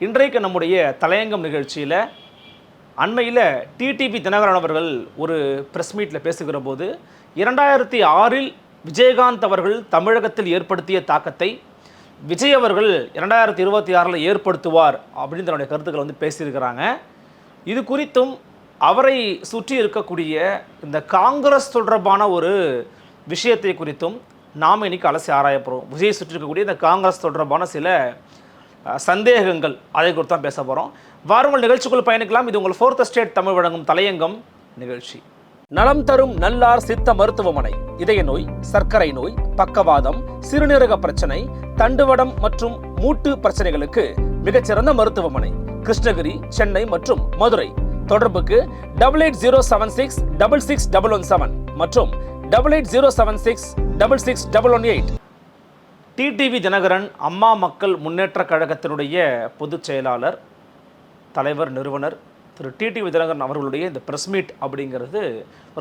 இன்றைக்கு நம்முடைய தலையங்கம் நிகழ்ச்சியில் அண்மையில் டிடிபி தினகரன் அவர்கள் ஒரு ப்ரெஸ் மீட்டில் பேசுகிற போது இரண்டாயிரத்தி ஆறில் விஜயகாந்த் அவர்கள் தமிழகத்தில் ஏற்படுத்திய தாக்கத்தை விஜய் அவர்கள் இரண்டாயிரத்தி இருபத்தி ஆறில் ஏற்படுத்துவார் அப்படின்னு தன்னுடைய கருத்துக்களை வந்து பேசியிருக்கிறாங்க. இது குறித்தும் அவரை சுற்றி இருக்கக்கூடிய இந்த காங்கிரஸ் தொடர்பான ஒரு விஷயத்தை குறித்தும் நாம் இன்றைக்கி அலசி ஆராயப்படுறோம் விஜய் சுற்றி இருக்கக்கூடிய இந்த காங்கிரஸ் தொடர்பான சில சந்தேகங்கள். அதை குறித்து தான் பேச போகிறோம் வாருங்கள் நிகழ்ச்சிக்குள் பயணிக்கலாம். இது உங்கள் ஃபோர்த் ஸ்டேட் தமிழ் வழங்கும் தலையங்கம் நிகழ்ச்சி. நலம் தரும் நல்லார் சித்த மருத்துவமனை. இதய நோய் சர்க்கரை நோய் பக்கவாதம் சிறுநீரக பிரச்சனை தண்டுவடம் மற்றும் மூட்டு பிரச்சனைகளுக்கு மிகச்சிறந்த மருத்துவமனை. கிருஷ்ணகிரி சென்னை மற்றும் மதுரை. தொடர்புக்கு double eight zero seven six double six double one seven மற்றும் double eight zero seven six double six double one eight TTV Dhinakaran Amma Makkal Munnetra கழகத்தினுடைய பொதுச் செயலாளர் தலைவர் நிறுவனர் திரு. டிடிவி தினகரன் அவர்களுடைய இந்த ப்ரெஸ் மீட் அப்படிங்கிறது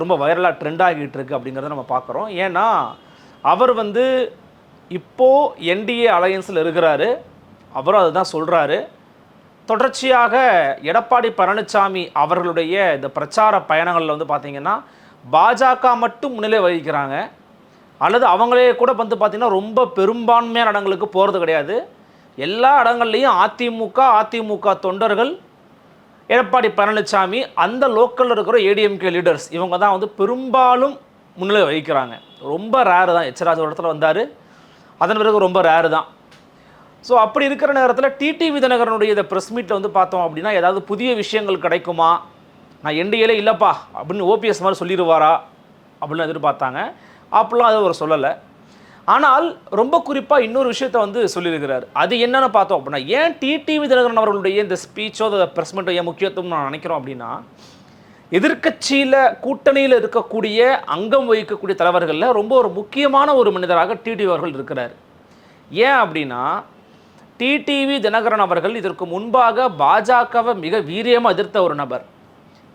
ரொம்ப வைரலாக ட்ரெண்ட் ஆகிட்டு இருக்கு அப்படிங்கிறத நம்ம பார்க்குறோம். ஏன்னா அவர் வந்து இப்போது என்டிஏ அலையன்ஸில் இருக்கிறாரு. அவரும் அதுதான் சொல்கிறாரு தொடர்ச்சியாக எடப்பாடி பழனிசாமி அவர்களுடைய இந்த பிரச்சார பயணங்களில் வந்து பார்த்திங்கன்னா பாஜக மட்டும் முன்னிலை வகிக்கிறாங்க. அல்லது அவங்களே கூட வந்து பார்த்திங்கன்னா ரொம்ப பெரும்பான்மையான இடங்களுக்கு போகிறது கிடையாது. எல்லா இடங்கள்லையும் அதிமுக அதிமுக தொண்டர்கள் எடப்பாடி பழனிசாமி அந்த லோக்கலில் இருக்கிற ஏடிஎம்கே லீடர்ஸ் இவங்க தான் வந்து பெரும்பாலும் முன்னிலை வகிக்கிறாங்க. ரொம்ப ரேரு தான். எச்சராஜ் ஒரு இடத்துல வந்தார். அதன் பிறகு ரொம்ப ரேரு தான். ஸோ அப்படி இருக்கிற நேரத்தில் டிடிவி தினகரனுடைய இந்த ப்ரெஸ் மீட்டில் வந்து பார்த்தோம் அப்படின்னா ஏதாவது புதிய விஷயங்கள் கிடைக்குமா? நான் என்டிஏல இல்லைப்பா அப்படின்னு ஓபிஎஸ் மாதிரி சொல்லிடுவாரா? அப்படின்னு எதிர்பார்த்தாங்க. அப்படிலாம் அது அவர் சொல்லலை. ஆனால் ரொம்ப குறிப்பாக இன்னொரு விஷயத்தை வந்து சொல்லியிருக்கிறார். அது என்னென்னு பார்த்தோம் அப்படின்னா ஏன் டிடிவி தினகரன் அவர்களுடைய இந்த ஸ்பீச்சோ இந்த ப்ரெஸ் ஏன் முக்கியத்துவம் நான் நினைக்கிறோம் அப்படின்னா எதிர்க்கட்சியில் கூட்டணியில் இருக்கக்கூடிய அங்கம் வகிக்கக்கூடிய தலைவர்களில் ரொம்ப ஒரு முக்கியமான ஒரு மனிதராக டிடிவி அவர்கள் இருக்கிறார். ஏன் அப்படின்னா டிடிவி தினகரன் அவர்கள் இதற்கு முன்பாக பாஜகவை மிக வீரியமாக எதிர்த்த ஒரு நபர்.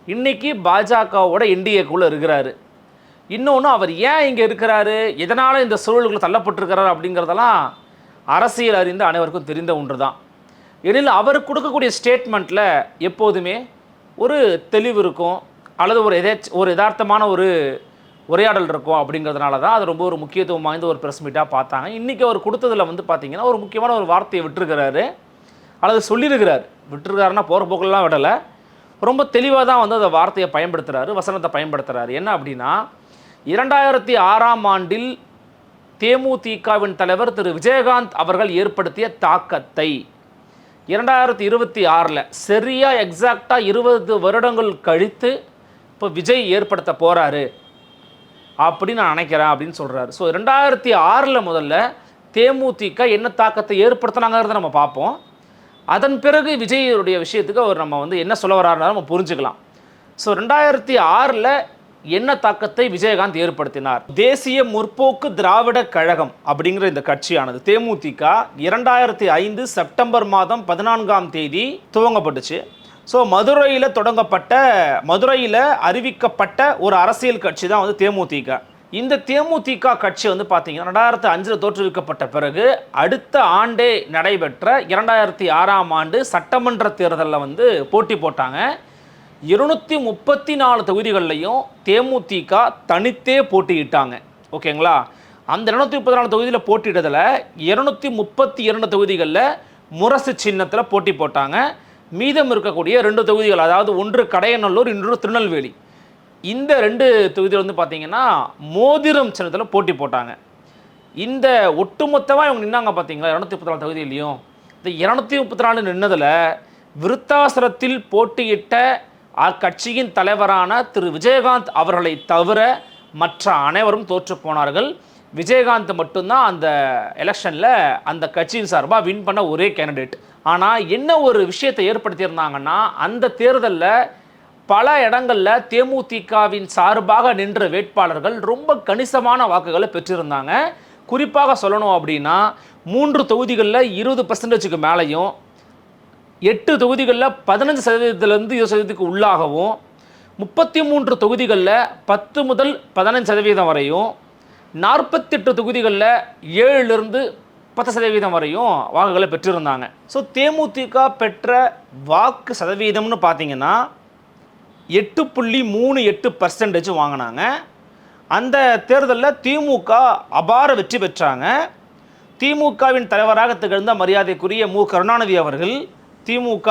இன்றைக்கி பாஜகவோட என்டிஏக்குள்ளே இருக்கிறாரு. இன்னொன்று அவர் ஏன் இங்கே இருக்கிறாரு? எதனால் இந்த சூழலுக்குள்ள தள்ளப்பட்டிருக்கிறாரு அப்படிங்கிறதெல்லாம் அரசியல் அறிந்த அனைவருக்கும் தெரிந்த ஒன்று தான் எனில் அவர் கொடுக்கக்கூடிய ஸ்டேட்மெண்ட்டில் எப்போதுமே ஒரு தெளிவு இருக்கும் அல்லது ஒரு எதேச் ஒரு யதார்த்தமான ஒரு உரையாடல் இருக்கும் அப்படிங்கிறதுனால தான் அது ரொம்ப ஒரு முக்கியத்துவம் வாய்ந்த ஒரு ப்ரெஸ் மீட்டாக பார்த்தாங்க. இன்றைக்கி அவர் கொடுத்ததில் வந்து பார்த்திங்கன்னா ஒரு முக்கியமான ஒரு வார்த்தையை விட்டுருக்கிறாரு. அல்லது சொல்லியிருக்கிறார். விட்டுருக்காருன்னா போகிற போக்கெல்லாம் விடலை. ரொம்ப தெளிவாக தான் வந்து அந்த வார்த்தையை பயன்படுத்துகிறாரு வசனத்தை பயன்படுத்துகிறாரு என்ன அப்படின்னா இரண்டாயிரத்தி ஆறாம் ஆண்டில் தேமுதிகவின் தலைவர் திரு விஜயகாந்த் அவர்கள் ஏற்படுத்திய தாக்கத்தை. இரண்டாயிரத்தி இருபத்தி ஆறில் சரியாக எக்ஸாக்டாக இருபது வருடங்கள் கழித்து இப்போ விஜய் ஏற்படுத்த போகிறாரு அப்படின்னு நான் நினைக்கிறேன் அப்படின்னு சொல்கிறாரு ஸோ ரெண்டாயிரத்தி ஆறில் முதல்ல தேமுதிக என்ன தாக்கத்தை ஏற்படுத்தினாங்கிறத நம்ம பார்ப்போம். அதன் பிறகு விஜயுடைய விஷயத்துக்கு அவர் நம்ம வந்து என்ன சொல்ல வர்றாருன்னு நம்ம புரிஞ்சுக்கலாம். ஸோ ரெண்டாயிரத்தி ஆறில் என்ன தாக்கத்தை விஜயகாந்த் ஏற்படுத்தினார்? தேசிய முற்போக்கு திராவிட கழகம் அப்படிங்கிற இந்த கட்சியானது தேமுதிக இரண்டாயிரத்தி ஐந்து செப்டம்பர் மாதம் பதினான்காம் தேதி துவங்கப்பட்டுச்சு. ஸோ மதுரையில் தொடங்கப்பட்ட மதுரையில் அறிவிக்கப்பட்ட ஒரு அரசியல் கட்சி தான் வந்து தேமுதிக. இந்த தேமுதிக கட்சி வந்து பார்த்தீங்கன்னா ரெண்டாயிரத்து அஞ்சில் தோற்றுவிக்கப்பட்ட பிறகு அடுத்த ஆண்டே நடைபெற்ற இரண்டாயிரத்தி ஆறாம் ஆண்டு சட்டமன்ற தேர்தலில் வந்து போட்டி போட்டாங்க. இருநூற்றி முப்பத்தி நாலு தொகுதிகள்லையும் தேமுதிக தனித்தே போட்டியிட்டாங்க. ஓகேங்களா? அந்த இருநூத்தி முப்பத்தி நாலு தொகுதியில் போட்டியிட்டதில் இருநூத்தி முப்பத்தி இரண்டு தொகுதிகளில் முரசு சின்னத்தில் போட்டி போட்டாங்க. மீதம் இருக்கக்கூடிய ரெண்டு தொகுதிகள் அதாவது ஒன்று கடையநல்லூர் இன்னொரு திருநெல்வேலி. இந்த ரெண்டு தொகுதியில் வந்து பார்த்தீங்கன்னா மோதிரம் சின்னத்தில் போட்டி போட்டாங்க. இந்த ஒட்டுமொத்தமாக இவங்க நின்னாங்க பார்த்தீங்களா இரநூத்தி முப்பத்தி நாலு தொகுதியிலையும்? இந்த இரநூத்தி முப்பத்தி நாலு நின்னதில் விருத்தாசலத்தில் போட்டியிட்ட அக்கட்சியின் தலைவரான திரு விஜயகாந்த் அவர்களை தவிர மற்ற அனைவரும் தோற்று போனார்கள். விஜயகாந்த் மட்டும்தான் அந்த எலெக்ஷனில் அந்த கட்சியின் சார்பாக வின் பண்ண ஒரே கேண்டிடேட். ஆனால் என்ன ஒரு விஷயத்தை ஏற்படுத்தியிருந்தாங்கன்னா அந்த தேர்தலில் பல இடங்களில் தேமுதிகவின் சார்பாக நின்ற வேட்பாளர்கள் ரொம்ப கணிசமான வாக்குகளை பெற்றிருந்தாங்க. குறிப்பாக சொல்லணும் அப்படின்னா மூன்று தொகுதிகளில் இருபது பர்சன்டேஜுக்கு மேலேயும் எட்டு தொகுதிகளில் பதினஞ்சு சதவீதத்திலேருந்து இருபது சதவீதத்துக்கு உள்ளாகவும் முப்பத்தி மூன்று தொகுதிகளில் பத்து முதல் பதினஞ்சு சதவீதம் வரையும் நாற்பத்தெட்டு தொகுதிகளில் ஏழுலேருந்து பத்து சதவீதம் வரையும் வாக்குகளை பெற்றிருந்தாங்க. ஸோ தேமுதிக பெற்ற வாக்கு சதவீதம்னு பார்த்தீங்கன்னா எட்டு புள்ளி மூணு எட்டு பர்சன்டேஜ் வாங்கினாங்க. அந்த தேர்தலில் திமுக அபார வெற்றி பெற்றாங்க. திமுகவின் தலைவராக திகழ்ந்த மரியாதைக்குரிய மு. கருணாநிதி அவர்கள் திமுக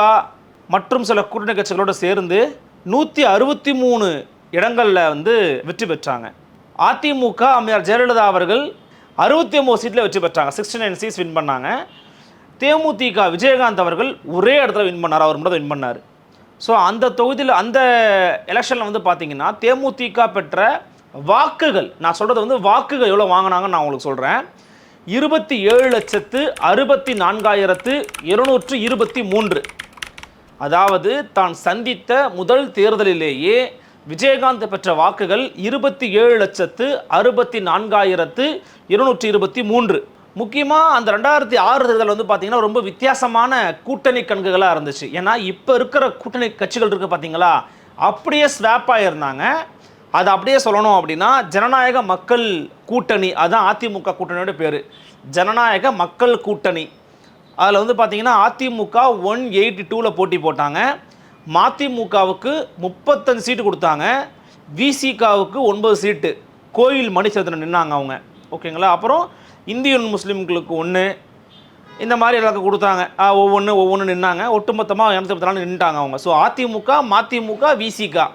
மற்றும் சில கூட்டணி கட்சிகளோடு சேர்ந்து நூற்றி அறுபத்தி மூணு இடங்களில் வந்து வெற்றி பெற்றாங்க. அதிமுக அம்மையார் ஜெயலலிதா அவர்கள் அறுபத்தி ஒம்பது சீட்டில் வெற்றி பெற்றாங்க. சிக்ஸ்டி நைன் சீட்ஸ் வின் பண்ணாங்க. தேமுதிக விஜயகாந்த் அவர்கள் ஒரே இடத்துல வின் பண்ணார். அவர் மட்டும் வின் பண்ணார். ஸோ அந்த தொகுதியில் அந்த எலெக்ஷனில் வந்து பார்த்தீங்கன்னா தேமுதிக பெற்ற வாக்குகள் நான் சொல்கிறது வந்து வாக்குகள் எவ்வளோ வாங்கினாங்கன்னு நான் உங்களுக்கு சொல்கிறேன் இருபத்தி ஏழு லட்சத்து அறுபத்தி நான்காயிரத்து இருநூற்று இருபத்தி மூன்று. அதாவது தான் சந்தித்த முதல் தேர்தலிலேயே விஜயகாந்த் பெற்ற வாக்குகள் இருபத்தி ஏழு லட்சத்து அறுபத்தி நான்காயிரத்து இருநூற்றி இருபத்தி மூன்று. முக்கியமாக அந்த ரெண்டாயிரத்தி ஆறு தேர்தல் வந்து பார்த்திங்கன்னா ரொம்ப வித்தியாசமான கூட்டணி கணக்குகளாக இருந்துச்சு. ஏன்னா இப்போ இருக்கிற கூட்டணி கட்சிகள் இருக்குது பார்த்தீங்களா அப்படியே ஸ்வாப் ஆகியிருந்தாங்க அது அப்படியே சொல்லணும் அப்படின்னா ஜனநாயக மக்கள் கூட்டணி அதுதான் அதிமுக கூட்டணியோட பேர். ஜனநாயக மக்கள் கூட்டணி. அதில் வந்து பார்த்திங்கன்னா அதிமுக ஒன் எயிட்டி டூவில் போட்டி போட்டாங்க. மதிமுகவுக்கு முப்பத்தஞ்சு சீட்டு கொடுத்தாங்க. விசிகாவுக்கு ஒன்பது சீட்டு. கோயில் மணிச்சந்திரன் நின்னாங்க அவங்க. ஓகேங்களா? அப்புறம் இந்தியன் முஸ்லீம்களுக்கு ஒன்று இந்த மாதிரி எல்லாருக்கும் கொடுத்தாங்க. ஒவ்வொன்று ஒவ்வொன்று நின்னாங்க. ஒட்டுமொத்தமாக இரநூத்தி பத்து நின்றுட்டாங்க அவங்க. ஸோ அதிமுக மதிமுக விசிகா.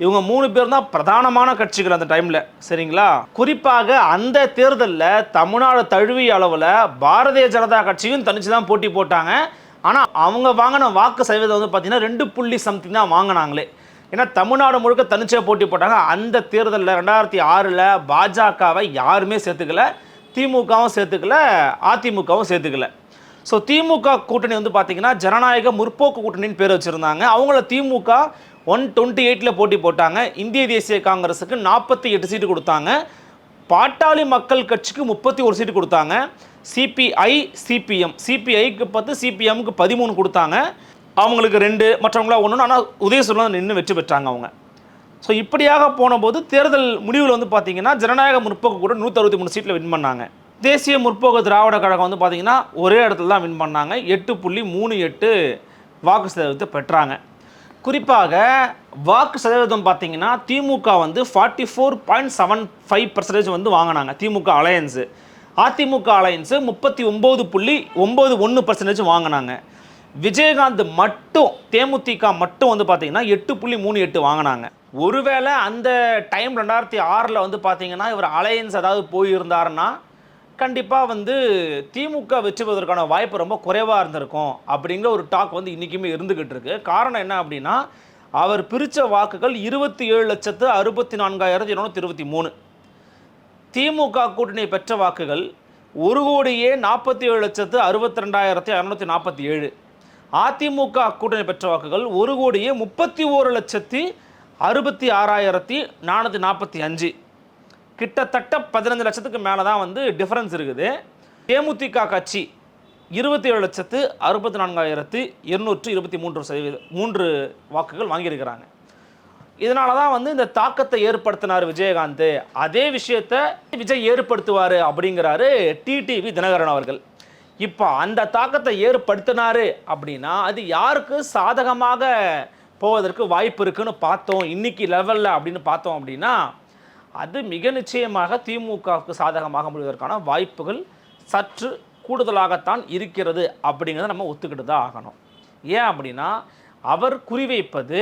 இவங்க மூணு பேர் தான் பிரதானமான கட்சிகள் அந்த டைமில் சரிங்களா? குறிப்பாக அந்த தேர்தலில் தமிழ்நாடு தழுவிய அளவில் பாரதிய ஜனதா கட்சியும் தனிச்சு தான் போட்டி போட்டாங்க. ஆனால் அவங்க வாங்கின வாக்கு சதவீதம் வந்து பார்த்தீங்கன்னா ரெண்டு புள்ளி சம்திங் தான் வாங்கினாங்களே. ஏன்னா தமிழ்நாடு முழுக்க தனிச்சே போட்டி போட்டாங்க. அந்த தேர்தலில் ரெண்டாயிரத்தி ஆறில் பாஜகவை யாருமே சேர்த்துக்கல. திமுகவும் சேர்த்துக்கல அதிமுகவும் சேர்த்துக்கல. ஸோ திமுக கூட்டணி வந்து பார்த்திங்கன்னா ஜனநாயக முற்போக்கு கூட்டணின்னு பேர் வச்சுருந்தாங்க. அவங்கள திமுக ஒன் டுவெண்ட்டி எயிட்டில் போட்டி போட்டாங்க. இந்திய தேசிய காங்கிரஸுக்கு நாற்பத்தி எட்டு சீட்டு கொடுத்தாங்க. பாட்டாளி மக்கள் கட்சிக்கு முப்பத்தி ஒரு சீட்டு கொடுத்தாங்க. சிபிஐ சிபிஎம் சிபிஐக்கு பத்து சிபிஎம்க்கு பதிமூணு கொடுத்தாங்க. அவங்களுக்கு ரெண்டு மற்றவங்களா ஒன்று ஆனால் உதயசூரில் நின்று வெற்றி பெற்றாங்க அவங்க. ஸோ இப்படியாக போனபோது தேர்தல் முடிவில் வந்து பார்த்தீங்கன்னா ஜனநாயக முற்போக்கு கூட நூற்றி அறுபத்தி மூணு சீட்டில் வின் பண்ணாங்க. தேசிய முற்போக்கு திராவிட கழகம் வந்து பார்த்தீங்கன்னா ஒரே இடத்துல தான் வின் பண்ணாங்க. எட்டு புள்ளி மூணு எட்டு வாக்கு சதவீதத்தை பெற்றாங்க. குறிப்பாக வாக்கு சதவீதம் பார்த்தீங்கன்னா திமுக வந்து forty four point seven five percentage வந்து வாங்கினாங்க. திமுக அலையன்ஸு அதிமுக அலையன்ஸு முப்பத்தி ஒம்பது புள்ளி ஒம்பது ஒன்று பர்சன்டேஜ் வாங்கினாங்க. விஜயகாந்த் மட்டும் தேமுதிக மட்டும் வந்து பார்த்தீங்கன்னா எட்டு புள்ளி மூணு எட்டு வாங்கினாங்க. ஒருவேளை அந்த டைம் ரெண்டாயிரத்தி ஆறில் வந்து பார்த்தீங்கன்னா இவர் அலையன்ஸ் ஏதாவது போயிருந்தாருன்னா கண்டிப்பாக வந்து திமுக வெற்றி பெறுவதற்கான வாய்ப்பு ரொம்ப குறைவாக இருந்திருக்கும் அப்படிங்கிற ஒரு டாக் வந்து இன்றைக்குமே இருந்துக்கிட்டு இருக்கு. காரணம் என்ன அப்படின்னா அவர் பிரித்த வாக்குகள் இருபத்தி ஏழு லட்சத்து அறுபத்தி நான்காயிரத்தி இருநூத்தி இருபத்தி மூணு. திமுக கூட்டணி பெற்ற வாக்குகள் ஒரு கோடியே நாற்பத்தி ஏழு லட்சத்து அறுபத்தி ரெண்டாயிரத்தி அறநூற்றி நாற்பத்தி ஏழு அதிமுக கூட்டணி பெற்ற வாக்குகள் ஒரு கோடியே முப்பத்தி ஓரு லட்சத்தி அறுபத்தி ஆறாயிரத்தி நானூற்றி நாற்பத்தி அஞ்சு. கிட்டத்தட்ட பதினஞ்சு லட்சத்துக்கு மேலே தான் வந்து டிஃப்ரென்ஸ் இருக்குது. தேமுதிக கட்சி இருபத்தி ஏழு லட்சத்து அறுபத்தி நான்காயிரத்து இருநூற்று இருபத்தி மூன்று சதவீத மூன்று வாக்குகள் வாங்கியிருக்கிறாங்க. இதனால தான் வந்து இந்த தாக்கத்தை ஏற்படுத்தினார் விஜயகாந்த். அதே விஷயத்த விஜய் ஏற்படுத்துவார் அப்படிங்கிறாரு டிடிவி தினகரன் அவர்கள். இப்போ அந்த தாக்கத்தை ஏற்படுத்தினார் அப்படின்னா அது யாருக்கு சாதகமாக போவதற்கு வாய்ப்பு இருக்குன்னு பார்த்தோம். இன்னைக்கு லெவலில் அப்படின்னு பார்த்தோம் அப்படின்னா அது மிக நிச்சயமாக திமுகவுக்கு சாதகமாக முடிவதற்கான வாய்ப்புகள் சற்று கூடுதலாகத்தான் இருக்கிறது அப்படிங்கிறத நம்ம ஒத்துக்கிட்டு தான் ஆகணும். ஏன் அப்படின்னா அவர் குறிவைப்பது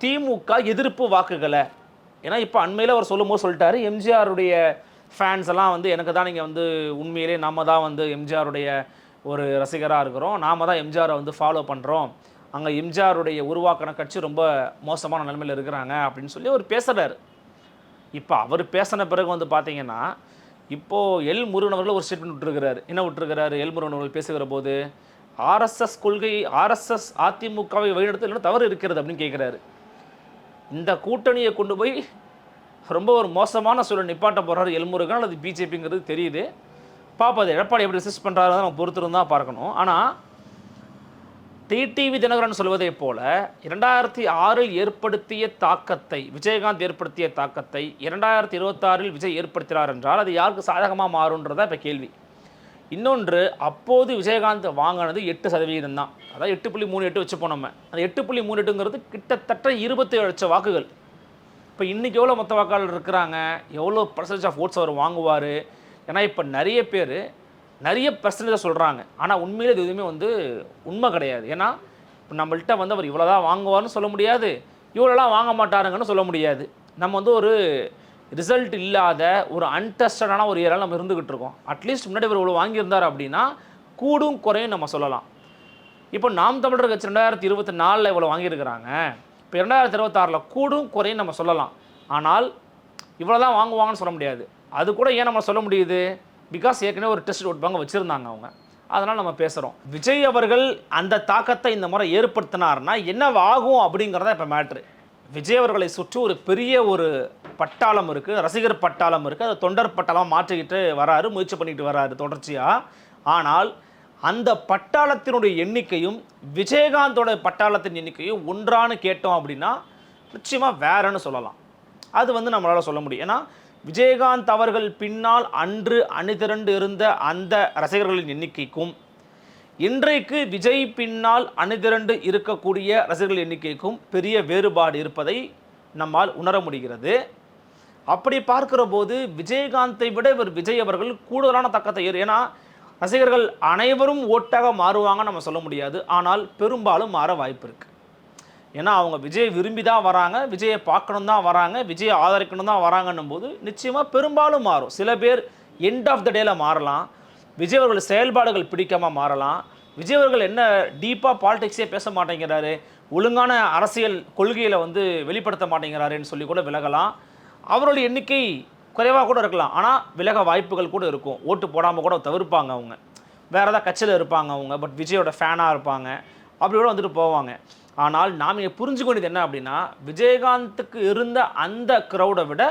திமுக எதிர்ப்பு வாக்குகளை. ஏன்னா இப்போ அண்மையில் அவர் சொல்லும்போது சொல்லிட்டாரு எம்ஜிஆருடைய ஃபேன்ஸ் எல்லாம் வந்து எனக்கு தான் நீங்கள் வந்து உண்மையிலே நம்ம தான் வந்து எம்ஜிஆருடைய ஒரு ரசிகராக இருக்கிறோம். நாம தான் எம்ஜிஆரை வந்து ஃபாலோ பண்ணுறோம் அங்கே எம்ஜிஆருடைய உருவாக்கின கட்சி ரொம்ப மோசமான நிலைமையில் இருக்கிறாங்க அப்படின்னு சொல்லி அவர் பேசுகிறாரு இப்போ அவர் பேசின பிறகு வந்து பார்த்தீங்கன்னா இப்போது எல் முருகன் அவர்கள் ஒரு ஸ்டேட்மெண்ட் விட்டுருக்கிறார். என்ன விட்டுருக்கிறாரு? எல் முருகன் அவர்கள் பேசுகிற போது ஆர்எஸ்எஸ் கொள்கை ஆர்எஸ்எஸ் அதிமுகவை வழிநடத்த தவறு இருக்கிறது அப்படின்னு கேட்குறாரு இந்த கூட்டணியை கொண்டு போய் ரொம்ப ஒரு மோசமான சூழல் நிப்பாட்ட போகிறாரு எல்முருகன் அல்லது பிஜேபிங்கிறது தெரியுது. பாப்பா அது எடப்பாடி எப்படி ரிசிஸ்ட் பண்ணுறாரு நம்ம பொறுத்திருந்தா பார்க்கணும். ஆனால் டிடிவி தினகரன் சொல்வதைப் போல இரண்டாயிரத்தி ஆறில் ஏற்படுத்திய தாக்கத்தை விஜயகாந்த் ஏற்படுத்திய தாக்கத்தை இரண்டாயிரத்தி இருபத்தாறில் விஜய் ஏற்படுத்தினார் என்றால் அது யாருக்கு சாதகமாக மாறுன்றதா இப்போ கேள்வி. இன்னொன்று அப்போது விஜயகாந்த் வாங்கினது எட்டு சதவீதம் தான். அதாவது எட்டு புள்ளி மூணு எட்டு வச்சுப்போம் நம்ம. அந்த எட்டு புள்ளி மூணு எட்டுங்கிறது கிட்டத்தட்ட இருபத்தேழு லட்சம் வாக்குகள். இப்போ இன்றைக்கி எவ்வளோ மொத்த வாக்காளர் இருக்கிறாங்க? எவ்வளோ பர்சன்டேஜ் ஆஃப் ஓட்ஸ் அவர் வாங்குவார்? ஏன்னா இப்போ நிறைய பேர் நிறைய பர்சன்டேஜ் சொல்கிறாங்க ஆனால் உண்மையில் இது எதுவுமே வந்து உண்மை கிடையாது. ஏன்னா இப்போ நம்மள்கிட்ட வந்து அவர் இவ்வளோ தான் வாங்குவார்னு சொல்ல முடியாது. இவ்வளோலாம் வாங்க மாட்டாருங்கன்னு சொல்ல முடியாது. நம்ம வந்து ஒரு ரிசல்ட் இல்லாத ஒரு அன்டெஸ்டடான ஒரு ஏரியாவில் நம்ம இருந்துக்கிட்டு இருக்கோம். அட்லீஸ்ட் முன்னாடி இவர் இவ்வளோ வாங்கியிருந்தார் அப்படின்னா கூடும் குறையும் நம்ம சொல்லலாம். இப்போ நாம் தமிழர் கட்சி ரெண்டாயிரத்தி இருபத்தி நாலில் இவ்வளோ வாங்கியிருக்கிறாங்க. இப்போ இரண்டாயிரத்தி இருபத்தாறில் கூடும் குறையும் நம்ம சொல்லலாம். ஆனால் இவ்வளோ தான் வாங்குவாங்கன்னு சொல்ல முடியாது. அது கூட ஏன் நம்ம சொல்ல முடியுது? பிகாஸ் ஏற்கனவே ஒரு டெஸ்ட் ஓட் பேங்க் வச்சுருந்தாங்க அவங்க. அதனால் நம்ம பேசுகிறோம் விஜய் அவர்கள் அந்த தாக்கத்தை இந்த முறை ஏற்படுத்தினார்னா என்ன ஆகும் அப்படிங்கிறத இப்போ மேட்ரு விஜய் அவர்களை சுற்றி ஒரு பெரிய ஒரு பட்டாளம் இருக்குது ரசிகர் பட்டாளம் இருக்குது அதை தொண்டர் பட்டாளமாக மாற்றிக்கிட்டு வராரு முயற்சி பண்ணிக்கிட்டு வராரு தொடர்ச்சியாக ஆனால் அந்த பட்டாளத்தினுடைய எண்ணிக்கையும் விஜயகாந்தோட பட்டாளத்தின் எண்ணிக்கையும் ஒன்றான்னு கேட்டோம் அப்படின்னா நிச்சயமாக வேறன்னு சொல்லலாம். அது வந்து நம்மளால் சொல்ல முடியும். ஏன்னா விஜயகாந்த் அவர்கள் பின்னால் அன்று அணிதிரண்டு இருந்த அந்த ரசிகர்களின் எண்ணிக்கைக்கும் இன்றைக்கு விஜய் பின்னால் அணிதிரண்டு இருக்கக்கூடிய ரசிகர்கள் எண்ணிக்கைக்கும் பெரிய வேறுபாடு இருப்பதை நம்மால் உணர முடிகிறது. அப்படி பார்க்கிற போது விஜயகாந்தை விட இவர் விஜய் அவர்கள் கூடுதலான தக்கத்தை ஏறு ஏன்னா ரசிகர்கள் அனைவரும் ஓட்டாக மாறுவாங்க நம்ம சொல்ல முடியாது. ஆனால் பெரும்பாலும் மாற வாய்ப்பு இருக்குது ஏன்னா அவங்க விஜய் விரும்பி தான் வராங்க விஜயை பார்க்கணும் தான் வராங்க விஜயை ஆதரிக்கணும் தான் வராங்கன்னும் போது நிச்சயமாக பெரும்பாலும் மாறும். சில பேர் எண்ட் ஆஃப் த டேல மாறலாம். விஜய் அவர்கள் செயல்பாடுகள் பிடிக்காம மாறலாம். விஜய் அவர்கள் என்ன டீப்பாக பாலிடிக்ஸே பேச மாட்டேங்கிறாரு ஒழுங்கான அரசியல் கொள்கையில் வந்து வெளிப்படுத்த மாட்டேங்கிறாருன்னு சொல்லி கூட விலகலாம். அவருடைய எண்ணிக்கை குறைவாக கூட இருக்கலாம். ஆனால் விலக வாய்ப்புகள் கூட இருக்கும். ஓட்டு போடாமல் கூட தவிர்ப்பாங்க அவங்க. வேறு ஏதாவது கட்சியில் இருப்பாங்க அவங்க பட் விஜயோட ஃபேனாக இருப்பாங்க. அப்படி கூட வந்துட்டு போவாங்க. ஆனால் நாம் இங்கே புரிஞ்சுக்க வேண்டியது என்ன அப்படின்னா விஜயகாந்துக்கு இருந்த அந்த க்ரௌடை விட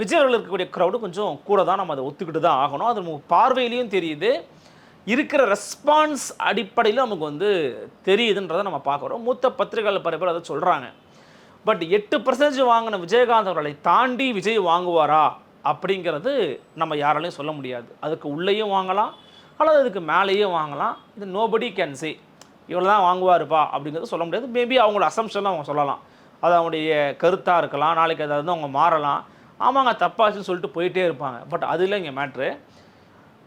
விஜய் அவர்கள் இருக்கக்கூடிய க்ரௌடு கொஞ்சம் கூட தான் நம்ம அதை ஒத்துக்கிட்டு தான் ஆகணும். அது நமக்கு பார்வையிலையும் தெரியுது. இருக்கிற ரெஸ்பான்ஸ் அடிப்படையில் நமக்கு வந்து தெரியுதுன்றதை நம்ம பார்க்குறோம் மூத்த பத்திரிகைகள் பல பேர் அதை சொல்கிறாங்க பட் எட்டு பர்சன்டேஜ் வாங்கின விஜயகாந்த் அவர்களை தாண்டி விஜய் வாங்குவாரா அப்படிங்கிறது நம்ம யாராலையும் சொல்ல முடியாது. அதுக்கு உள்ளேயும் வாங்கலாம் அல்லது அதுக்கு மேலேயும் வாங்கலாம். இது நோபடி கேன் சே இவ்வளோ தான் வாங்குவாருப்பா அப்படிங்கிறது சொல்ல முடியாது. மேபி அவங்களோட அசம்ஷன் அவங்க சொல்லலாம். அது அவங்களுடைய கருத்தாக இருக்கலாம். நாளைக்கு அதை வந்து அவங்க மாறலாம். ஆமாங்க தப்பாச்சுன்னு சொல்லிட்டு போயிட்டே இருப்பாங்க. பட் அது இல்லை இங்கே மேட்ரு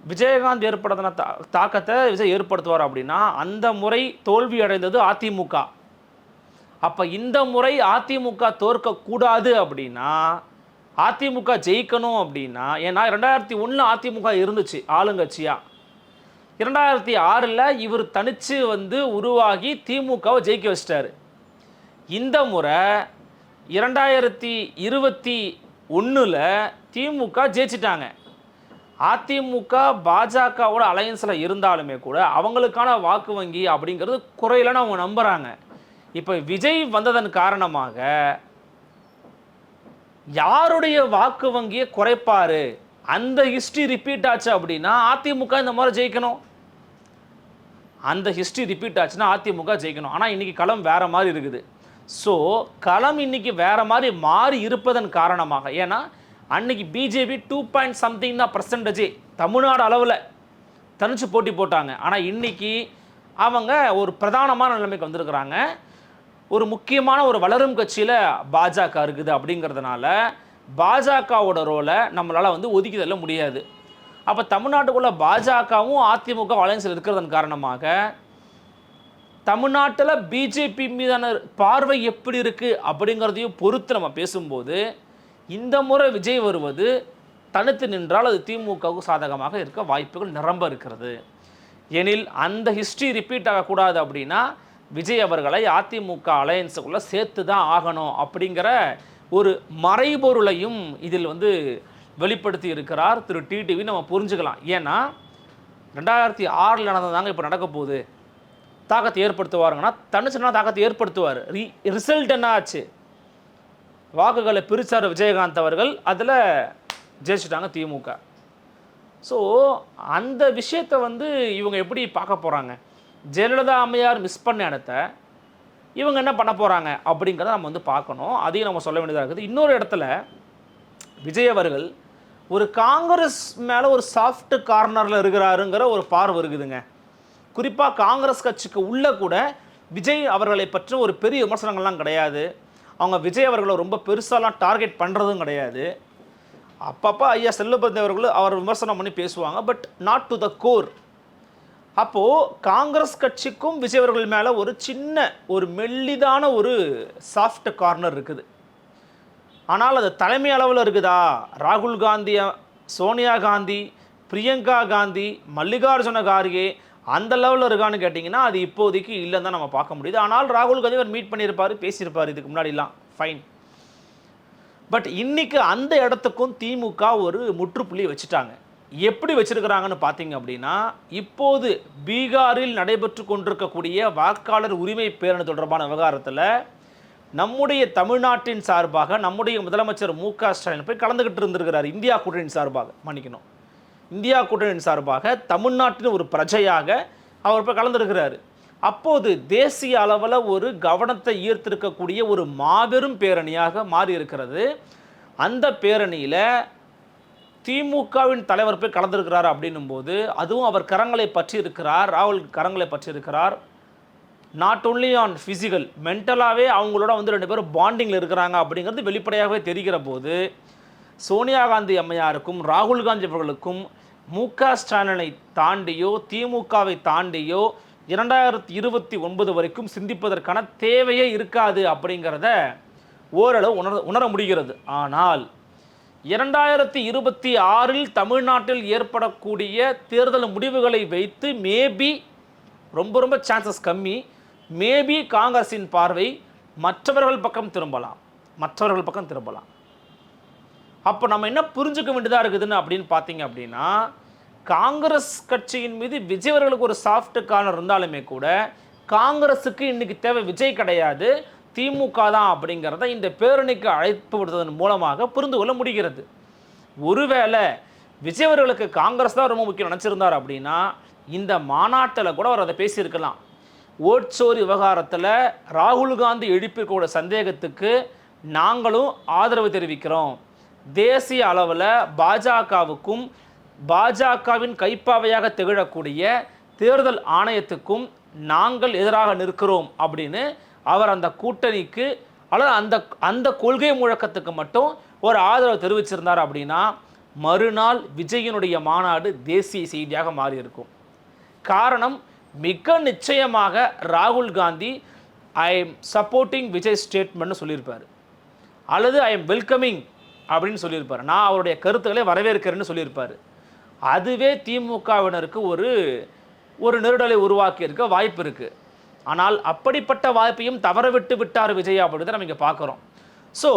விஜயகாந்த் ஏற்படுத்தின தா தாக்கத்தை விஜய் ஏற்படுத்துவார் அப்படின்னா அந்த முறை தோல்வி அடைந்தது அதிமுக. அப்போ இந்த முறை அதிமுக தோற்கக்கூடாது அப்படின்னா அதிமுக ஜெயிக்கணும் அப்படின்னா ஏன்னா ரெண்டாயிரத்தி ஒன்றில் அதிமுக இருந்துச்சு ஆளுங்கட்சியாக இரண்டாயிரத்தி ஆறில் இவர் தனிச்சு வந்து உருவாகி திமுகவை ஜெயிக்க வச்சிட்டாரு. இந்த முறை இரண்டாயிரத்தி இருபத்தி ஒன்றில் திமுக ஜெயிச்சிட்டாங்க. அதிமுக பாஜகவோட அலையன்ஸில் இருந்தாலுமே கூட அவங்களுக்கான வாக்கு வங்கி அப்படிங்கிறது குறையலன்னு அவங்க நம்புகிறாங்க இப்போ விஜய் வந்ததன் காரணமாக யாருடைய வாக்கு வங்கியை குறைப்பார்? அந்த ஹிஸ்ட்ரி ரிப்பீட் ஆச்சு அப்படின்னா அதிமுக இந்த மாதிரி ஜெயிக்கணும். அந்த ஹிஸ்ட்ரி ரிப்பீட் ஆச்சுன்னா அதிமுக ஜெயிக்கணும். ஆனால் இன்றைக்கி களம் வேறு மாதிரி இருக்குது. ஸோ களம் இன்னைக்கு வேற மாதிரி மாறி இருப்பதன் காரணமாக ஏன்னா அன்னைக்கு பிஜேபி டூ பாயிண்ட் சம்திங் தான் பர்சன்டேஜே தமிழ்நாடு அளவில் தனிச்சு போட்டி போட்டாங்க. ஆனால் இன்னைக்கு அவங்க ஒரு பிரதானமான நிலைமைக்கு வந்திருக்கிறாங்க. ஒரு முக்கியமான ஒரு வளரும் கட்சியில் பாஜக இருக்குது அப்படிங்கிறதுனால பாஜகவோட ரோலை நம்மளால் வந்து ஒதுக்கி தள்ள முடியாது. அப்போ தமிழ்நாட்டுக்குள்ள பாஜகவும் அதிமுக அலையன்ஸில் இருக்கிறதன் காரணமாக தமிழ்நாட்டில் பிஜேபி மீதான பார்வை எப்படி இருக்குது அப்படிங்கிறதையும் பொறுத்து நம்ம பேசும்போது இந்த முறை விஜய் வருவது தனித்து நின்றால் அது திமுகவுக்கு சாதகமாக இருக்க வாய்ப்புகள் நிரம்ப இருக்கிறது. எனில் அந்த ஹிஸ்ட்ரி ரிப்பீட் ஆகக்கூடாது அப்படின்னா விஜய் அவர்களை அதிமுக அலையன்ஸுக்குள்ளே சேர்த்து தான் ஆகணும் அப்படிங்கிற ஒரு மறைபொருளையும் இதில் வந்து வெளிப்படுத்தி இருக்கிறார். திரு டிடிவி நம்ம புரிஞ்சுக்கலாம். ஏன்னா ரெண்டாயிரத்தி ஆறில் நடந்ததாங்க இப்போ நடக்க போகுது. தாக்கத்தை ஏற்படுத்துவாருங்கன்னா தனிச்சுனா தாக்கத்தை ஏற்படுத்துவார். ரி ரிசல்ட் என்ன ஆச்சு? வாக்குகளை பிரித்தார் விஜயகாந்த் அவர்கள். அதில் ஜெயிச்சிட்டாங்க திமுக ஸோ அந்த விஷயத்தை வந்து இவங்க எப்படி பார்க்க போகிறாங்க ஜெயலலிதா அம்மையார் மிஸ் பண்ண இடத்த இவங்க என்ன பண்ண போகிறாங்க அப்படிங்கிறத நம்ம வந்து பார்க்கணும். அதையும் நம்ம சொல்ல வேண்டியதாக இருக்குது. இன்னொரு இடத்துல விஜய் அவர்கள் ஒரு காங்கிரஸ் மேலே ஒரு சாஃப்ட் கார்னரில் இருக்கிறாருங்கிற ஒரு பார்வை இருக்குதுங்க. குறிப்பாக காங்கிரஸ் கட்சிக்கு உள்ள கூட விஜய் அவர்களை பற்றி ஒரு பெரிய விமர்சனங்கள்லாம் கிடையாது. அவங்க விஜய் அவர்களை ரொம்ப பெருசாலாம் டார்கெட் பண்ணுறதும் கிடையாது. அப்பப்போ ஐயா செல்லுபதி அவர்கள் அவர் விமர்சனம் பண்ணி பேசுவாங்க but not to the core அப்போது காங்கிரஸ் கட்சிக்கும் விஜய் அவர்கள் மேலே ஒரு சின்ன ஒரு மெல்லிதான ஒரு சாஃப்ட் கார்னர் இருக்குது. ஆனால் அது தலைமை அளவில் இருக்குதா? ராகுல் காந்தி சோனியா காந்தி பிரியங்கா காந்தி மல்லிகார்ஜுன கார்கே அந்த லெவலில் இருக்கான்னு கேட்டிங்கன்னா அது இப்போதைக்கு இல்லைன்னு தான் நம்ம பார்க்க முடியுது. ஆனால் ராகுல் காந்தி அவர் மீட் பண்ணியிருப்பார் பேசியிருப்பார் இதுக்கு முன்னாடிலாம். ஃபைன் பட் இன்றைக்கி அந்த இடத்துக்கும் திமுக ஒரு முற்றுப்புள்ளி வச்சுட்டாங்க. எப்படி வச்சுருக்கிறாங்கன்னு பார்த்தீங்க அப்படின்னா இப்போது பீகாரில் நடைபெற்று கொண்டிருக்கக்கூடிய வாக்காளர் உரிமை பேரணி தொடர்பான விவகாரத்தில் நம்முடைய தமிழ்நாட்டின் சார்பாக நம்முடைய முதலமைச்சர் மு க ஸ்டாலின் போய் கலந்துக்கிட்டு இருந்திருக்கிறார். இந்தியா கூட்டணியின் சார்பாக மன்னிக்கணும். இந்தியா கூட்டணியின் சார்பாக தமிழ்நாட்டின் ஒரு பிரஜையாக அவர் போய் கலந்துருக்கிறாரு. அப்போது தேசிய அளவில் ஒரு கவனத்தை ஈர்த்திருக்கக்கூடிய ஒரு மாபெரும் பேரணியாக மாறி இருக்கிறது அந்த பேரணியில் திமுகவின் தலைவர் போய் கலந்துருக்கிறார் அப்படின்னும் போது அதுவும் அவர் கரங்களை பற்றி இருக்கிறார் ராகுல் கரங்களை பற்றி இருக்கிறார். நாட் ஒன்லி ஆன் ஃபிசிக்கல் மென்டலாகவே அவங்களோட வந்து ரெண்டு பேரும் பாண்டிங்கில் இருக்கிறாங்க அப்படிங்கிறது வெளிப்படையாகவே தெரிகிற போது சோனியா காந்தி அம்மையாருக்கும் ராகுல் காந்தி அவர்களுக்கும் மு க ஸ்டாலினை தாண்டியோ திமுகவை தாண்டியோ இரண்டாயிரத்தி இருபத்தி ஒன்பது வரைக்கும் சிந்திப்பதற்கான தேவையே இருக்காது அப்படிங்கிறத ஓரளவு உணர உணர முடிகிறது. ஆனால் இரண்டாயிரத்தி இருபத்தி ஆறில் தமிழ்நாட்டில் ஏற்படக்கூடிய தேர்தல் முடிவுகளை வைத்து மேபி ரொம்ப ரொம்ப சான்சஸ் கம்மி. மேபி காங்கிரஸின் பார்வை மற்றவர்கள் பக்கம் திரும்பலாம். மற்றவர்கள் பக்கம் திரும்பலாம். அப்போ நம்ம என்ன புரிஞ்சுக்க வேண்டியதாக இருக்குதுன்னு அப்படின்னு பார்த்தீங்க அப்படின்னா காங்கிரஸ் கட்சியின் மீது விஜய் அவர்களுக்கு ஒரு சாஃப்ட் கார்னர் இருந்தாலுமே கூட காங்கிரஸுக்கு இன்றைக்கி தேவை விஜய் கிடையாது திமுக தான் அப்படிங்கிறத இந்த பேரணிக்கு அழைப்பு விடுவதன் மூலமாக புரிந்து கொள்ள முடிகிறது. ஒருவேளை விஜய் அவர்களுக்கு காங்கிரஸ் தான் ரொம்ப முக்கியம் நினச்சிருந்தார் அப்படின்னா இந்த மாநாட்டில் கூட அவர் அதை பேசியிருக்கலாம். ஓட்சோரி விவகாரத்தில் ராகுல் காந்தி எழுப்பியிருக்கக்கூடிய சந்தேகத்துக்கு நாங்களும் ஆதரவு தெரிவிக்கிறோம். தேசிய அளவில் பாஜகவுக்கும் பாஜகவின் கைப்பாவையாக திகழக்கூடிய தேர்தல் ஆணையத்துக்கும் நாங்கள் எதிராக நிற்கிறோம் அப்படின்னு அவர் அந்த கூட்டணிக்கு அல்லது அந்த அந்த கொள்கை முழக்கத்துக்கு மட்டும் ஒரு ஆதரவு தெரிவிச்சிருந்தார் அப்படின்னா மறுநாள் விஜயனுடைய மாநாடு தேசிய செய்தியாக மாறியிருக்கும். காரணம் மிக நிச்சயமாக ராகுல் Gandhi I am supporting Vijay ஸ்டேட்மெண்ட்னு சொல்லியிருப்பார். அல்லது ஐ எம் வெல்கமிங் அப்படின்னு சொல்லியிருப்பார். நான் அவருடைய கருத்துக்களை வரவேற்கிறேன்னு சொல்லியிருப்பார். அதுவே திமுகவினருக்கு ஒரு ஒரு நெருடலை உருவாக்கியிருக்க வாய்ப்பு இருக்குது ஆனால் அப்படிப்பட்ட வாய்ப்பையும் தவற விட்டு விட்டார் விஜய் அப்படின்னு நம்ம இங்கே பார்க்குறோம். ஸோ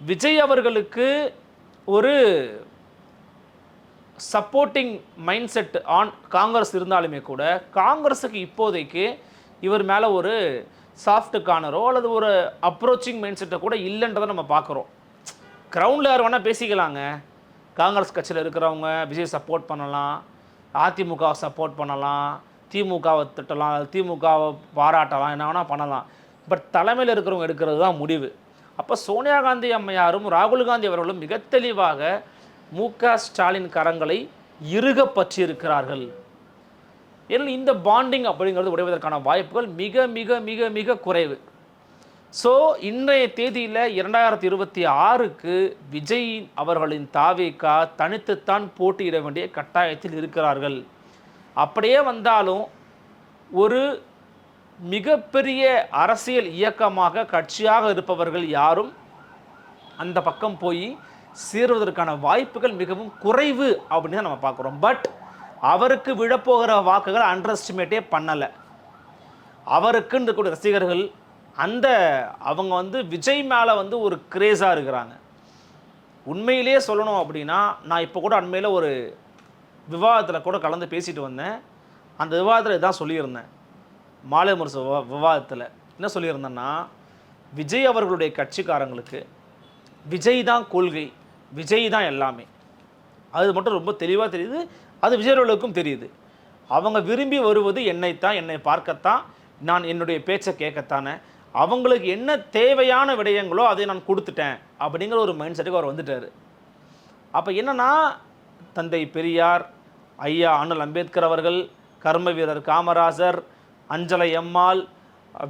விஜய் அவர்களுக்கு ஒரு supporting mind set on Congress இருந்தாலுமே கூட காங்கிரஸுக்கு இப்போதைக்கு இவர் மேலே ஒரு சாஃப்ட் கார்னரோ அல்லது ஒரு அப்ரோச்சிங் மைண்ட் செட்டை கூட இல்லைன்றதை நம்ம பார்க்குறோம். கிரவுண்டில் யார் வேணால் பேசிக்கலாங்க. காங்கிரஸ் கட்சியில் இருக்கிறவங்க விஜய் சப்போர்ட் பண்ணலாம். அதிமுகவை சப்போர்ட் பண்ணலாம். திமுகவை திட்டலாம். திமுகவை பாராட்டலாம். என்ன வேணால் பண்ணலாம். பட் தலைமையில் இருக்கிறவங்க எடுக்கிறது தான் முடிவு. அப்போ சோனியா காந்தி அம்மையாரும் ராகுல் காந்தி அவர்களும் மிக தெளிவாக மு க ஸ்டாலின் கரங்களை இறுக பற்றியிருக்கிறார்கள். ஏன்னா இந்த பாண்டிங் அப்படிங்கிறது உடைவதற்கான வாய்ப்புகள் மிக மிக மிக மிக குறைவு. ஸோ இன்றைய தேதியில் இரண்டாயிரத்தி இருபத்தி ஆறுக்கு விஜய் அவர்களின் தாவேக்கா தனித்துத்தான் போட்டியிட வேண்டிய கட்டாயத்தில் இருக்கிறார்கள். அப்படியே வந்தாலும் ஒரு மிகப்பெரிய அரசியல் இயக்கமாக கட்சியாக இருப்பவர்கள் யாரும் அந்த பக்கம் போய் சேருவதற்கான வாய்ப்புகள் மிகவும் குறைவு அப்படின்னு தான் நம்ம பார்க்குறோம். பட் அவருக்கு விழப்போகிற வாக்குகள் அண்டர்எஸ்டிமேட்டே பண்ணலை. அவருக்குன்னு இருக்கக்கூடிய ரசிகர்கள் அந்த அவங்க வந்து விஜய் மேலே வந்து ஒரு கிரேஸாக இருக்கிறாங்க. உண்மையிலேயே சொல்லணும் அப்படின்னா நான் இப்போ கூட அண்மையில் ஒரு விவாதத்தில் கூட கலந்து பேசிட்டு வந்தேன். அந்த விவாதத்தில் இதான் சொல்லியிருந்தேன். மாலை முரசு விவாதத்தில் என்ன சொல்லியிருந்தேன்னா விஜய் அவர்களுடைய கட்சிக்காரங்களுக்கு விஜய் தான் கொள்கை. விஜய் தான் எல்லாமே. அது மட்டும் ரொம்ப தெளிவாக தெரியுது. அது விஜயர்களுக்கும் தெரியுது. அவங்க விரும்பி வருவது என்னைத்தான் என்னை பார்க்கத்தான் நான் என்னுடைய பேச்சை கேட்கத்தானே. அவங்களுக்கு என்ன தேவையான விடயங்களோ அதை நான் கொடுத்துட்டேன் அப்படிங்கிற ஒரு மைண்ட் செட்டுக்கு அவர் வந்துட்டார். அப்போ என்னன்னா தந்தை பெரியார் ஐயா அண்ணல் அம்பேத்கர் அவர்கள் கர்ம வீரர் காமராஜர் அஞ்சலை எம்மாள்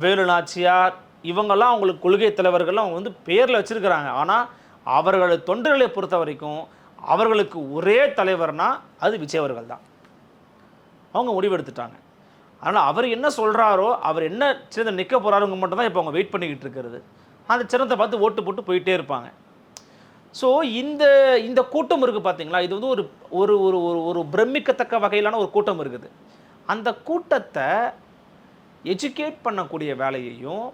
வேலு நாச்சியார் இவங்கெல்லாம் அவங்களுக்கு கொள்கை தலைவர்கள்லாம் அவங்க வந்து பேரில் வச்சுருக்கிறாங்க. ஆனால் அவர்களது தொண்டர்களை பொறுத்த வரைக்கும் அவர்களுக்கு ஒரே தலைவர்னால் அது விஜய் அவர்கள் தான். அவங்க முடிவெடுத்துட்டாங்க. ஆனால் அவர் என்ன சொல்கிறாரோ அவர் என்ன சிறந்த நிற்க போகிறாருங்க மட்டும் தான் இப்போ அவங்க வெயிட் பண்ணிக்கிட்டு இருக்கிறது. அந்த சின்னத்தை பார்த்து ஓட்டு போட்டு போயிட்டே இருப்பாங்க. ஸோ இந்த இந்த கூட்டம் இருக்குது பார்த்தீங்களா இது வந்து ஒரு ஒரு ஒரு ஒரு ஒரு பிரமிக்கத்தக்க வகையிலான ஒரு கூட்டம் இருக்குது. அந்த கூட்டத்தை எஜுகேட் பண்ணக்கூடிய வேலையையும்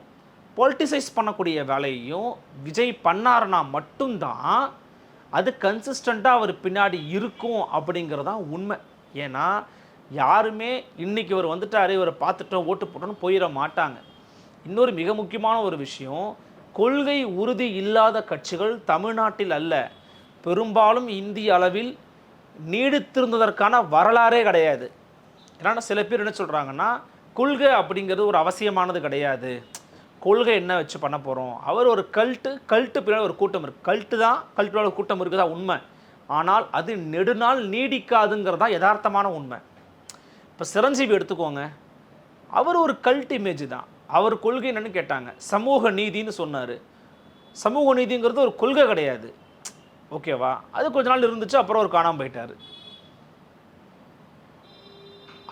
பொலிட்டிசைஸ் பண்ணக்கூடிய வேலையையும் விஜய் பண்ணார்னா மட்டும்தான் அது கன்சிஸ்டண்ட்டாக அவர் பின்னாடி இருக்கும் அப்படிங்கிறது தான் உண்மை. ஏன்னா யாருமே இன்றைக்கி இவர் வந்துட்டாரு இவரை பார்த்துட்டோம் ஓட்டு போட்டோன்னு போயிட மாட்டாங்க. இன்னொரு மிக முக்கியமான ஒரு விஷயம் கொள்கை உறுதி இல்லாத கட்சிகள் தமிழ்நாட்டில் அல்ல. பெரும்பாலும் இந்திய அளவில் நீடித்திருந்ததற்கான வரலாறே கிடையாது. ஏன்னா சில பேர் என்ன சொல்கிறாங்கன்னா கொள்கை அப்படிங்கிறது ஒரு அவசியமானது கிடையாது. கொள்கை என்ன வச்சு பண்ண போகிறோம் அவர் ஒரு கல்ட்டு கல்ட்டு பின்னாடி ஒரு கூட்டம் இருக்குது கல்ட்டு தான் கல்ட்டு ஒரு கூட்டம் இருக்குதா? உண்மை. ஆனால் அது நெடுநாள் நீடிக்காதுங்கிறது தான் யதார்த்தமான உண்மை. இப்போ சிரஞ்சீவி எடுத்துக்கோங்க. அவர் ஒரு கல்ட் இமேஜ் தான். அவர் கொள்கை என்னன்னு கேட்டாங்க. சமூக நீதின்னு சொன்னார். சமூக நீதிங்கிறது ஒரு கொள்கை கிடையாது. ஓகேவா? அது கொஞ்ச நாள் இருந்துச்சு அப்புறம் அவர் காணாமல் போயிட்டார்.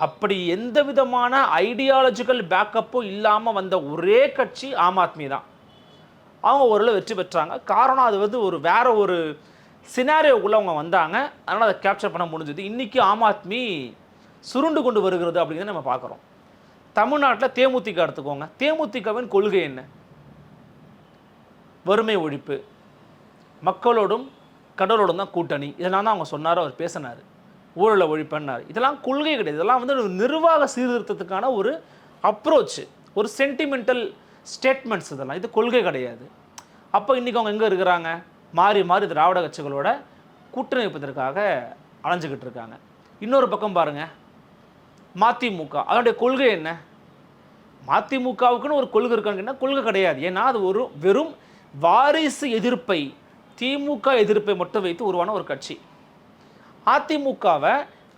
அப்படி எந்த விதமான ஐடியாலஜிக்கல் பேக்கப்பும் இல்லாமல் வந்த ஒரே கட்சி ஆம் ஆத்மி தான். அவங்க ஓரளவு வெற்றி பெற்றாங்க. காரணம் அது வந்து ஒரு வேற ஒரு சினாரியோக்குள்ளே அவங்க வந்தாங்க. அதனால் அதை கேப்சர் பண்ண முடிஞ்சது. இன்றைக்கி ஆம் ஆத்மி சுருண்டு கொண்டு வருகிறது அப்படிங்கிறத நம்ம பார்க்குறோம். தமிழ்நாட்டில் தேமுதிக எடுத்துக்கோங்க. தேமுதிகவின் கொள்கை என்ன? வறுமை ஒழிப்பு. மக்களோடும் கடலோடும் தான் கூட்டணி. இதெல்லாம் தான் அவங்க சொன்னார் அவர் பேசினார். ஊழலை ஒழிப்பேன்னார். இதெல்லாம் கொள்கை கிடையாது. இதெல்லாம் வந்து நிர்வாக சீர்திருத்தத்துக்கான ஒரு அப்ரோச் ஒரு சென்டிமெண்டல் ஸ்டேட்மெண்ட்ஸ் இதெல்லாம். இது கொள்கை கிடையாது. அப்போ இன்றைக்கி அவங்க எங்கே இருக்கிறாங்க? மாறி மாறி திராவிட கட்சிகளோட கூட்டணி வைப்பதற்காக அலைஞ்சிக்கிட்டு இருக்காங்க. இன்னொரு பக்கம் பாருங்கள் மதிமுக. அதனுடைய கொள்கை என்ன? மதிமுகவுக்குன்னு ஒரு கொள்கை இருக்காங்கன்னா கொள்கை கிடையாது. ஏன்னா அது ஒரு வெறும் வாரிசு எதிர்ப்பை திமுக எதிர்ப்பை மட்டும் வைத்து உருவான ஒரு கட்சி. அதிமுகவை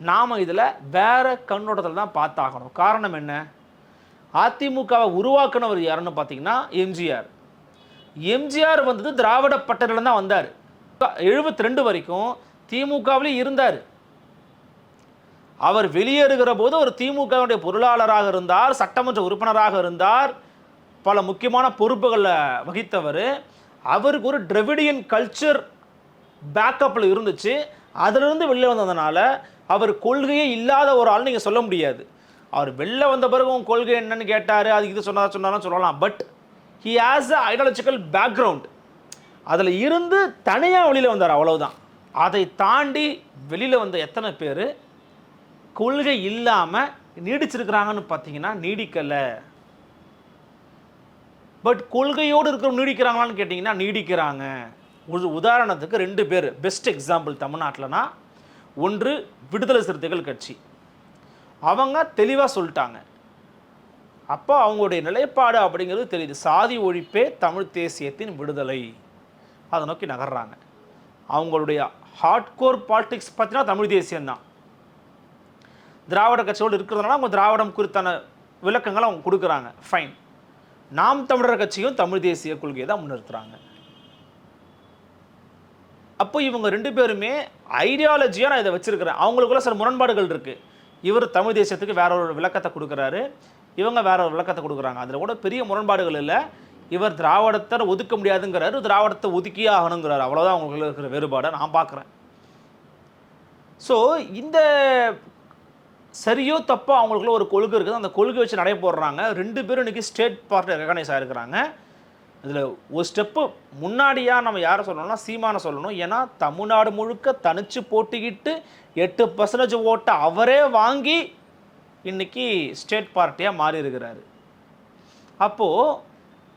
நாம் இதில் வேறு கண்ணோட்டத்தில் தான் பார்த்தாகணும். காரணம் என்ன? அதிமுகவை உருவாக்குனவர் யாருன்னு பார்த்தீங்கன்னா எம்ஜிஆர். எம்ஜிஆர் வந்தது திராவிட பட்டரில் தான் வந்தார். எழுபத்தி ரெண்டு வரைக்கும் திமுகவிலே இருந்தார். அவர் வெளியேறுகிற போது ஒரு திமுகவுடைய பொருளாளராக இருந்தார் சட்டமன்ற உறுப்பினராக இருந்தார் பல முக்கியமான பொறுப்புகளை வகித்தவர். அவருக்கு ஒரு டிரெவிடியன் கல்ச்சர் பேக்கப்பில் இருந்துச்சு. அதிலிருந்து வெளில வந்ததுனால அவர் கொள்கையே இல்லாத ஒரு ஆள் நீங்கள் சொல்ல முடியாது. அவர் வெளில வந்த பிறகு உன் கொள்கை என்னன்னு கேட்டார் அது இது சொன்னார் சொன்னாலும் சொல்லலாம். But he has a ideological background அதில் இருந்து தனியாக வெளியில் வந்தார் அவ்வளவுதான். அதை தாண்டி வெளியில் வந்த எத்தனை பேர் கொள்கை இல்லாமல் நீடிச்சிருக்கிறாங்கன்னு பார்த்தீங்கன்னா நீடிக்கலை. பட் கொள்கையோடு இருக்கிறவங்க நீடிக்கிறாங்களான்னு கேட்டிங்கன்னா நீடிக்கிறாங்க. உதாரணத்துக்கு ரெண்டு பேர். பெஸ்ட் எக்ஸாம்பிள் தமிழ்நாட்டில்னா ஒன்று விடுதலை சிறுத்தைகள் கட்சி. அவங்க தெளிவாக சொல்லிட்டாங்க. அப்போ அவங்களுடைய நிலைப்பாடு அப்படிங்கிறது தெரியுது. சாதி ஒழிப்பே தமிழ் தேசியத்தின் விடுதலை. அதை நோக்கி நகர்றாங்க. அவங்களுடைய ஹார்ட்கோர் பாலிடிக்ஸ் பார்த்தீங்கன்னா தமிழ் தேசியம்தான். திராவிட கட்சியோடு இருக்கிறதுனால அவங்க திராவிடம் குறித்தான விளக்கங்களை அவங்க கொடுக்குறாங்க. ஃபைன் நாம் தமிழர் கட்சியும் தமிழ் தேசிய கொள்கையை தான் முன்னிறுத்துறாங்க. அப்போ இவங்க ரெண்டு பேருமே ஐடியாலஜியாக நான் இதை வச்சுருக்கிறேன். அவங்களுக்குள்ள சில முரண்பாடுகள் இருக்குது இவர் தமிழ் தேசியத்துக்கு வேற ஒரு விளக்கத்தை கொடுக்குறாரு. இவங்க வேற ஒரு விளக்கத்தை கொடுக்குறாங்க. அதில் கூட பெரிய முரண்பாடுகள் இல்லை. இவர் திராவிடத்தை ஒதுக்க முடியாதுங்கிறாரு. திராவிடத்தை ஒதுக்கியே ஆகணுங்கிறாரு. அவ்வளோதான் அவங்களுக்கு இருக்கிற வேறுபாடை நான் பார்க்குறேன். ஸோ இந்த சரியோ தப்போ அவங்களுக்குள்ள ஒரு கொள்கை இருக்குது. அந்த கொள்கை வச்சு நடைபோடுறாங்க. ரெண்டு பேரும் இன்றைக்கி ஸ்டேட் பார்ட்டி ரெகனைஸ் ஆகிருக்கிறாங்க இதில் ஒரு ஸ்டெப்பு முன்னாடியாக நம்ம யாரை சொல்லணும்னா சீமானை சொல்லணும். ஏன்னா தமிழ்நாடு முழுக்க தனிச்சு போட்டிக்கிட்டு எட்டு பர்சன்டேஜ் ஓட்டை அவரே வாங்கி இன்னைக்கு ஸ்டேட் பார்ட்டியாக மாறி இருக்கிறாரு அப்போது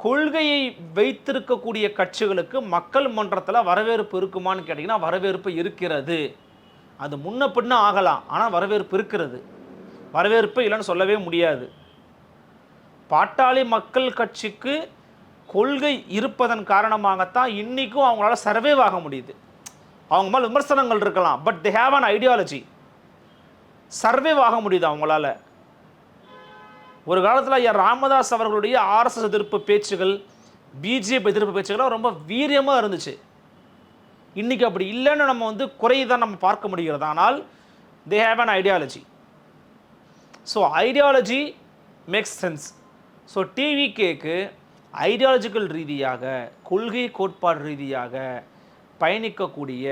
கொள்கையை வைத்திருக்கக்கூடிய கட்சிகளுக்கு மக்கள் மன்றத்தில் வரவேற்பு இருக்குமான்னு கேட்டிங்கன்னா வரவேற்பு இருக்கிறது. அது முன்ன பின்ன ஆகலாம். ஆனால் வரவேற்பு இருக்கிறது. வரவேற்பு இல்லைன்னு சொல்லவே முடியாது. பாட்டாளி மக்கள் கட்சிக்கு கொள்கை இருப்பதன் காரணமாகத்தான் இன்றைக்கும் அவங்களால சர்வேவ் ஆக முடியுது. அவங்க மேலே விமர்சனங்கள் இருக்கலாம் but they have an ideology survive ஆக முடியுது அவங்களால. ஒரு காலத்தில் ஐயா ராமதாஸ் அவர்களுடைய ஆர்எஸ்எஸ் எதிர்ப்பு பேச்சுகள் பிஜேபி எதிர்ப்பு பேச்சுகள்லாம் ரொம்ப வீரியமாக இருந்துச்சு. இன்றைக்கி அப்படி இல்லைன்னு நம்ம வந்து குறைதான் நம்ம பார்க்க முடிகிறது. ஆனால் they have an ideology so ideology makes sense so டிவிகேக்கு ideological ரீதியாக கொள்கை கோட்பாடு ரீதியாக பயணிக்கக்கூடிய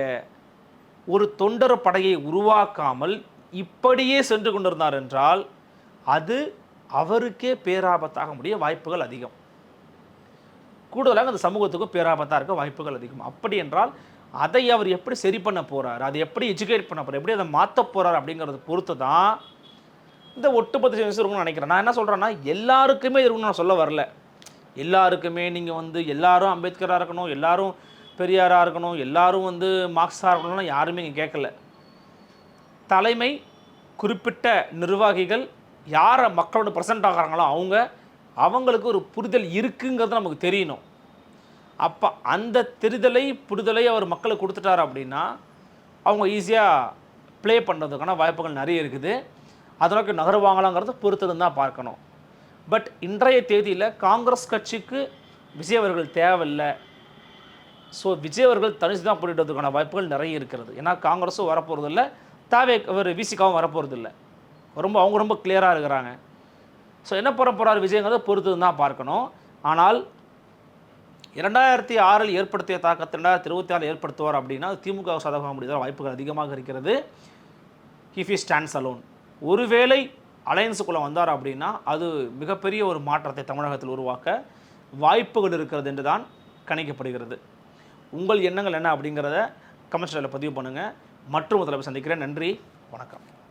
ஒரு தொண்டர் படையை உருவாக்காமல் இப்படியே சென்று கொண்டிருந்தார் என்றால் அது அவருக்கே பேராபத்தாக முடிய வாய்ப்புகள் அதிகம். கூடுதலாக அந்த சமூகத்துக்கும் பேராபத்தாக இருக்க வாய்ப்புகள் அதிகம். அப்படி என்றால் அதை அவர் எப்படி சரி பண்ண போகிறார் அதை எப்படி எஜுகேட் பண்ண போகிறார் எப்படி அதை மாற்ற போகிறார் அப்படிங்கிறத பொறுத்து தான் இந்த ஒட்டுமொத்த சேஞ்சஸ் இருக்கும்னு நினைக்கிறேன். நான் என்ன சொல்கிறேன்னா எல்லாருக்குமே இது நான் சொல்ல வரல. எல்லாருக்குமே நீங்கள் வந்து எல்லாரும் அம்பேத்கராக இருக்கணும் எல்லாரும் பெரியாராக இருக்கணும் எல்லாரும் வந்து மார்க்ஸாக இருக்கணும்னு யாருமே இங்கே கேட்கல. தலைமை குறிப்பிட்ட நிர்வாகிகள் யாரை மக்களோட ப்ரெசென்ட் ஆகிறாங்களோ அவங்க அவங்களுக்கு ஒரு புரிதல் இருக்குங்கிறது நமக்கு தெரியணும். அப்போ அந்த தெரிதலை புரிதலை அவர் மக்களுக்கு கொடுத்துட்டாரு அப்படின்னா அவங்க ஈஸியாக ப்ளே பண்ணுறதுக்கான வாய்ப்புகள் நிறைய இருக்குது. அதற்கு நகருவாங்களாங்கிறத பொறுத்தது தான் பார்க்கணும். பட் இன்றைய தேதியில் காங்கிரஸ் கட்சிக்கு விஜய் அவர்கள் தேவையில்லை. ஸோ விஜய் அவர்கள் தனிச்சு தான் போட்டிடுறதுக்கான வாய்ப்புகள் நிறைய இருக்கிறது. ஏன்னா காங்கிரஸும் வரப்போகிறது இல்லை தாவே அவர் விசிகாவும் வரப்போகிறது இல்லை ரொம்ப அவங்க ரொம்ப கிளியராக இருக்கிறாங்க. ஸோ என்ன பண்ண போகிறார் விஜயங்கிறத பொறுத்து தான் பார்க்கணும். ஆனால் இரண்டாயிரத்தி ஆறில் ஏற்படுத்திய தாக்கத்தை ரெண்டாயிரத்தி இருபத்தி ஆறில் ஏற்படுத்துவார் அப்படின்னா திமுக சாதகமாக முடியாத வாய்ப்புகள் அதிகமாக இருக்கிறது. இஃப் இ ஸ்டாண்ட்ஸ் அலோன் ஒருவேளை அலையன்ஸுக்குள்ளே வந்தார் அப்படின்னா அது மிகப்பெரிய ஒரு மாற்றத்தை தமிழகத்தில் உருவாக்க வாய்ப்புகள் இருக்கிறது என்று தான் கணிக்கப்படுகிறது. உங்கள் எண்ணங்கள் என்ன அப்படிங்கிறத கமெண்ட் பதிவு பண்ணுங்கள் மற்றும் முதலமைச்சர் சந்திக்கிறேன். நன்றி. வணக்கம்.